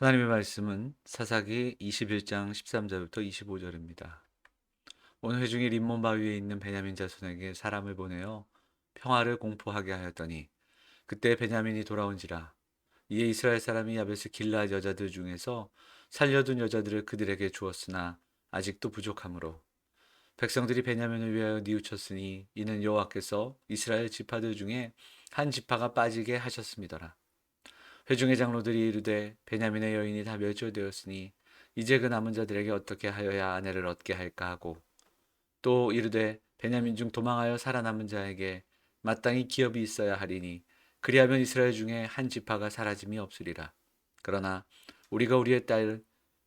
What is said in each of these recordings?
하나님의 말씀은 사사기 21장 13절부터 25절입니다. 오늘 회중이 림몬 바위에 있는 베냐민 자손에게 사람을 보내어 평화를 공포하게 하였더니 그때 베냐민이 돌아온지라 이에 이스라엘 사람이 야베스 길라 여자들 중에서 살려둔 여자들을 그들에게 주었으나 아직도 부족하므로 백성들이 베냐민을 위하여 뉘우쳤으니 이는 여호와께서 이스라엘 지파들 중에 한 지파가 빠지게 하셨습니다라. 회중의 장로들이 이르되 베냐민의 여인이 다 멸절되었으니 이제 그 남은 자들에게 어떻게 하여야 아내를 얻게 할까 하고 또 이르되 베냐민 중 도망하여 살아남은 자에게 마땅히 기업이 있어야 하리니 그리하면 이스라엘 중에 한 지파가 사라짐이 없으리라. 그러나 우리가 우리의 딸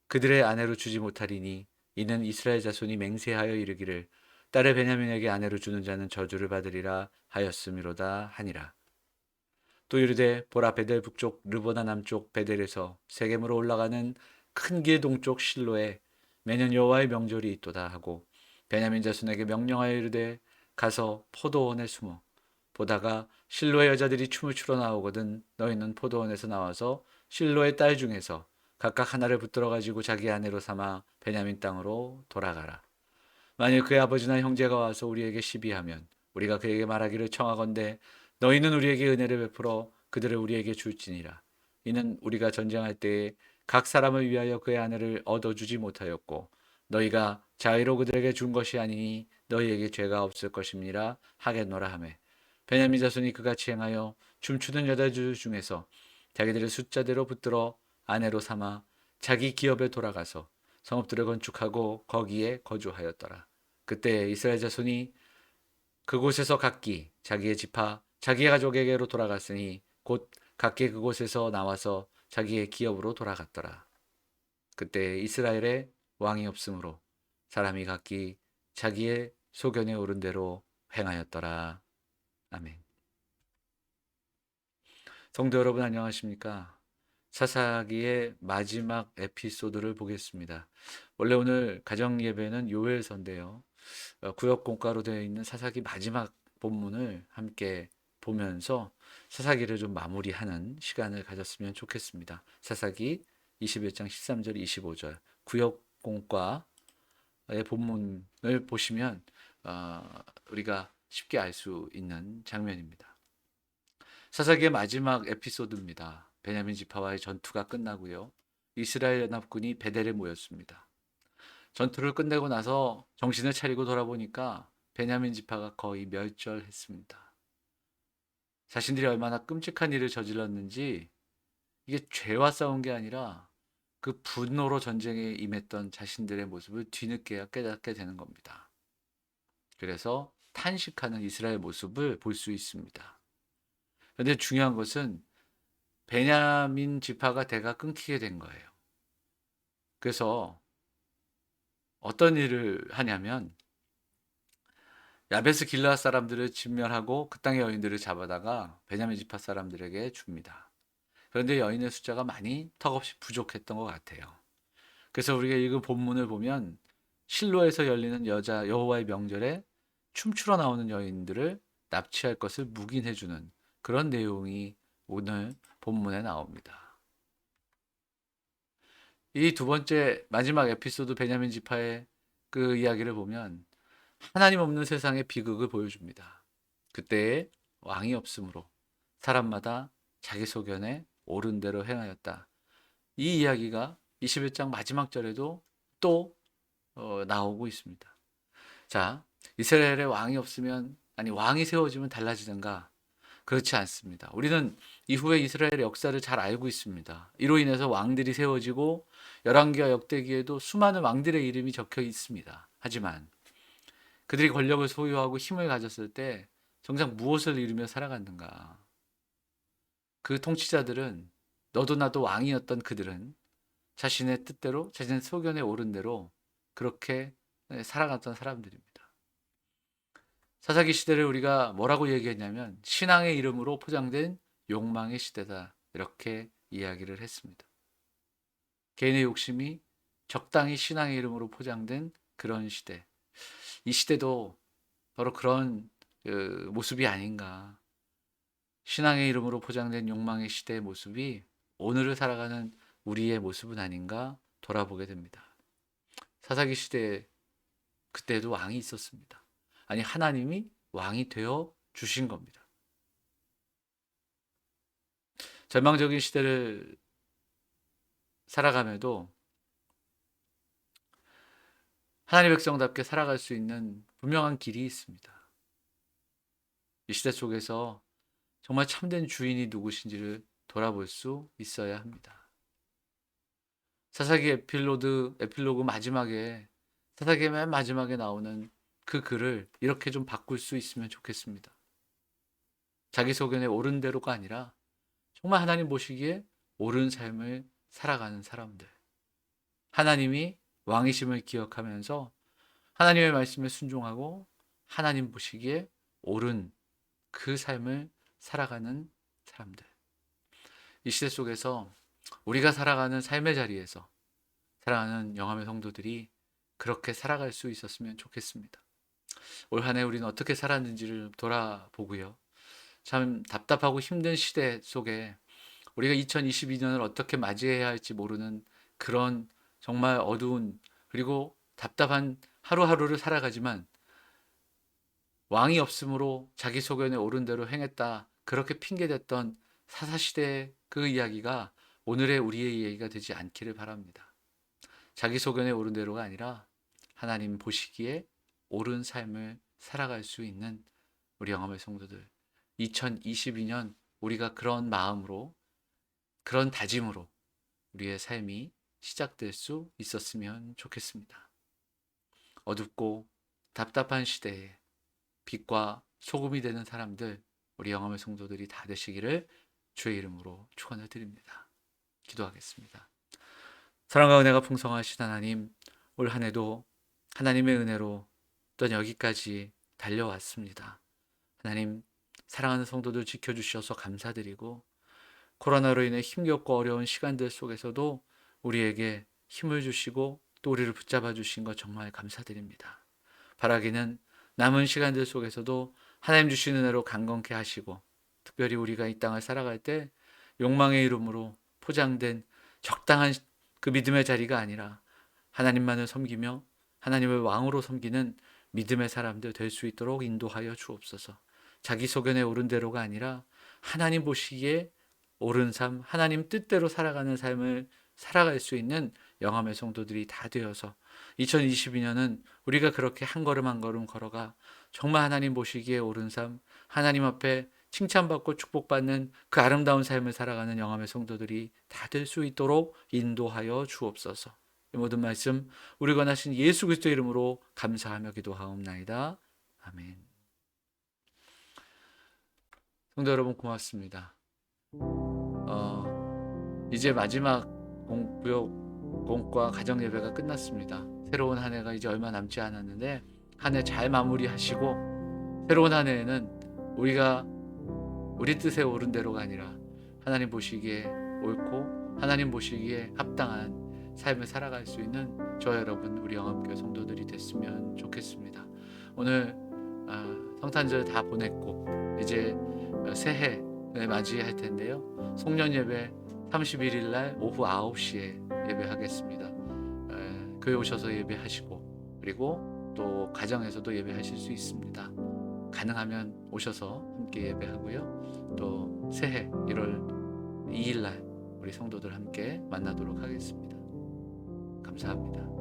그들의 아내로 주지 못하리니 이는 이스라엘 자손이 맹세하여 이르기를 딸을 베냐민에게 아내로 주는 자는 저주를 받으리라 하였음이로다 하니라. 또 이르되 보라 베델 북쪽 르보나 남쪽 베델에서 세겜으로 올라가는 큰 길 동쪽 실로에 매년 여호와의 명절이 있도다 하고 베냐민 자손에게 명령하여 이르되 가서 포도원에 숨어 보다가 실로의 여자들이 춤을 추러 나오거든 너희는 포도원에서 나와서 실로의 딸 중에서 각각 하나를 붙들어 가지고 자기 아내로 삼아 베냐민 땅으로 돌아가라. 만일 그의 아버지나 형제가 와서 우리에게 시비하면 우리가 그에게 말하기를 청하건대 너희는 우리에게 은혜를 베풀어 그들을 우리에게 줄지니라. 이는 우리가 전쟁할 때에 각 사람을 위하여 그의 아내를 얻어주지 못하였고 너희가 자의로 그들에게 준 것이 아니니 너희에게 죄가 없을 것임이라 하겠노라 하매 베냐민 자손이 그같이 행하여 춤추는 여자들 중에서 자기들의 숫자대로 붙들어 아내로 삼아 자기 기업에 돌아가서 성읍들을 건축하고 거기에 거주하였더라. 그때 이스라엘 자손이 그곳에서 각기 자기의 지파 자기의 가족에게로 돌아갔으니 곧 각기 그곳에서 나와서 자기의 기업으로 돌아갔더라. 그때 이스라엘에 왕이 없으므로 사람이 각기 자기의 소견에 오른 대로 행하였더라. 아멘. 성도 여러분 안녕하십니까? 사사기의 마지막 에피소드를 보겠습니다. 원래 오늘 가정 예배는 요엘서인데요. 어, 구역 공가로 되어 있는 사사기 마지막 본문을 함께 보면서 사사기를 좀 마무리하는 시간을 가졌으면 좋겠습니다. 사사기 21장 13절 25절 구역 공과의 본문을 보시면 어, 우리가 쉽게 알 수 있는 장면입니다. 사사기의 마지막 에피소드입니다. 베냐민 지파와의 전투가 끝나고요. 이스라엘 연합군이 베델에 모였습니다. 전투를 끝내고 나서 정신을 차리고 돌아보니까 베냐민 지파가 거의 멸절했습니다. 자신들이 얼마나 끔찍한 일을 저질렀는지 이게 죄와 싸운 게 아니라 그 분노로 전쟁에 임했던 자신들의 모습을 뒤늦게야 깨닫게 되는 겁니다. 그래서 탄식하는 이스라엘 모습을 볼 수 있습니다. 그런데 중요한 것은 베냐민 지파가 대가 끊기게 된 거예요. 그래서 어떤 일을 하냐면 야베스 길라 사람들을 진멸하고 그 땅의 여인들을 잡아다가 베냐민 지파 사람들에게 줍니다. 그런데 여인의 숫자가 많이 턱없이 부족했던 것 같아요. 그래서 우리가 읽은 본문을 보면 실로에서 열리는 여자 여호와의 명절에 춤추러 나오는 여인들을 납치할 것을 묵인해 주는 그런 내용이 오늘 본문에 나옵니다. 이 두 번째 마지막 에피소드 베냐민 지파의 그 이야기를 보면 하나님 없는 세상의 비극을 보여줍니다. 그때 왕이 없으므로 사람마다 자기 소견에 옳은 대로 행하였다. 이 이야기가 21장 마지막 절에도 또 어, 나오고 있습니다. 자, 이스라엘에 왕이 없으면 아니 왕이 세워지면 달라지는가? 그렇지 않습니다. 우리는 이후에 이스라엘의 역사를 잘 알고 있습니다. 이로 인해서 왕들이 세워지고 열왕기와 역대기에도 수많은 왕들의 이름이 적혀 있습니다. 하지만 그들이 권력을 소유하고 힘을 가졌을 때 정작 무엇을 이루며 살아갔는가? 그 통치자들은 너도 나도 왕이었던 그들은 자신의 뜻대로 자신의 소견에 오른 대로 그렇게 살아갔던 사람들입니다. 사사기 시대를 우리가 뭐라고 얘기했냐면 신앙의 이름으로 포장된 욕망의 시대다. 이렇게 이야기를 했습니다. 개인의 욕심이 적당히 신앙의 이름으로 포장된 그런 시대. 이 시대도 바로 그런 그 모습이 아닌가. 신앙의 이름으로 포장된 욕망의 시대의 모습이 오늘을 살아가는 우리의 모습은 아닌가 돌아보게 됩니다. 사사기 시대에 그때도 왕이 있었습니다. 아니 하나님이 왕이 되어 주신 겁니다. 절망적인 시대를 살아감에도 하나님의 백성답게 살아갈 수 있는 분명한 길이 있습니다. 이 시대 속에서 정말 참된 주인이 누구신지를 돌아볼 수 있어야 합니다. 사사기 에필로드 에필로그 마지막에 사사기 맨 마지막에 나오는 그 글을 이렇게 좀 바꿀 수 있으면 좋겠습니다. 자기 소견에 옳은 대로가 아니라 정말 하나님 보시기에 옳은 삶을 살아가는 사람들. 하나님이 왕이심을 기억하면서 하나님의 말씀에 순종하고 하나님 보시기에 옳은 그 삶을 살아가는 사람들. 이 시대 속에서 우리가 살아가는 삶의 자리에서 살아가는 영암의 성도들이 그렇게 살아갈 수 있었으면 좋겠습니다. 올 한 해 우리는 어떻게 살았는지를 돌아보고요. 참 답답하고 힘든 시대 속에 우리가 2022년을 어떻게 맞이해야 할지 모르는 그런 정말 어두운 그리고 답답한 하루하루를 살아가지만 왕이 없으므로 자기 소견에 옳은 대로 행했다. 그렇게 핑계댔던 사사시대의 그 이야기가 오늘의 우리의 이야기가 되지 않기를 바랍니다. 자기 소견에 옳은 대로가 아니라 하나님 보시기에 옳은 삶을 살아갈 수 있는 우리 영암의 성도들 2022년 우리가 그런 마음으로 그런 다짐으로 우리의 삶이 시작될 수 있었으면 좋겠습니다. 어둡고 답답한 시대에 빛과 소금이 되는 사람들 우리 영암의 성도들이 다 되시기를 주의 이름으로 축원을 드립니다. 기도하겠습니다. 사랑과 은혜가 풍성하신 하나님 올 한 해도 하나님의 은혜로 또 여기까지 달려왔습니다. 하나님 사랑하는 성도들 지켜주셔서 감사드리고 코로나로 인해 힘겹고 어려운 시간들 속에서도 우리에게 힘을 주시고 또 우리를 붙잡아 주신 것 정말 감사드립니다. 바라기는 남은 시간들 속에서도 하나님 주신 은혜로 강건케 하시고 특별히 우리가 이 땅을 살아갈 때 욕망의 이름으로 포장된 적당한 그 믿음의 자리가 아니라 하나님만을 섬기며 하나님을 왕으로 섬기는 믿음의 사람들 될 수 있도록 인도하여 주옵소서. 자기 소견에 옳은 대로가 아니라 하나님 보시기에 옳은 삶, 하나님 뜻대로 살아가는 삶을 살아갈 수 있는 영암의 성도들이 다 되어서 2022년은 우리가 그렇게 한 걸음 한 걸음 걸어가 정말 하나님 보시기에 옳은 삶, 하나님 앞에 칭찬받고 축복받는 그 아름다운 삶을 살아가는 영암의 성도들이 다 될 수 있도록 인도하여 주옵소서. 이 모든 말씀 우리 권하신 예수 그리스도 이름으로 감사하며 기도하옵나이다. 아멘. 성도 여러분 고맙습니다. 어, 이제 마지막 공부역 공과 가정 예배가 끝났습니다. 새로운 한 해가 이제 얼마 남지 않았는데 한 해 잘 마무리하시고 새로운 한 해에는 우리가 우리 뜻에 옳은 대로가 아니라 하나님 보시기에 옳고 하나님 보시기에 합당한 삶을 살아갈 수 있는 저 여러분 우리 영암교회 성도들이 됐으면 좋겠습니다. 오늘 아, 성탄절 다 보냈고 이제 새해를 맞이할 텐데요. 송년 예배 31일 날 오후 9시에 예배하겠습니다. 에, 교회 오셔서 예배하시고 그리고 또 가정에서도 예배하실 수 있습니다. 가능하면 오셔서 함께 예배하고요. 또 새해 1월 2일 날 우리 성도들 함께 만나도록 하겠습니다. 감사합니다.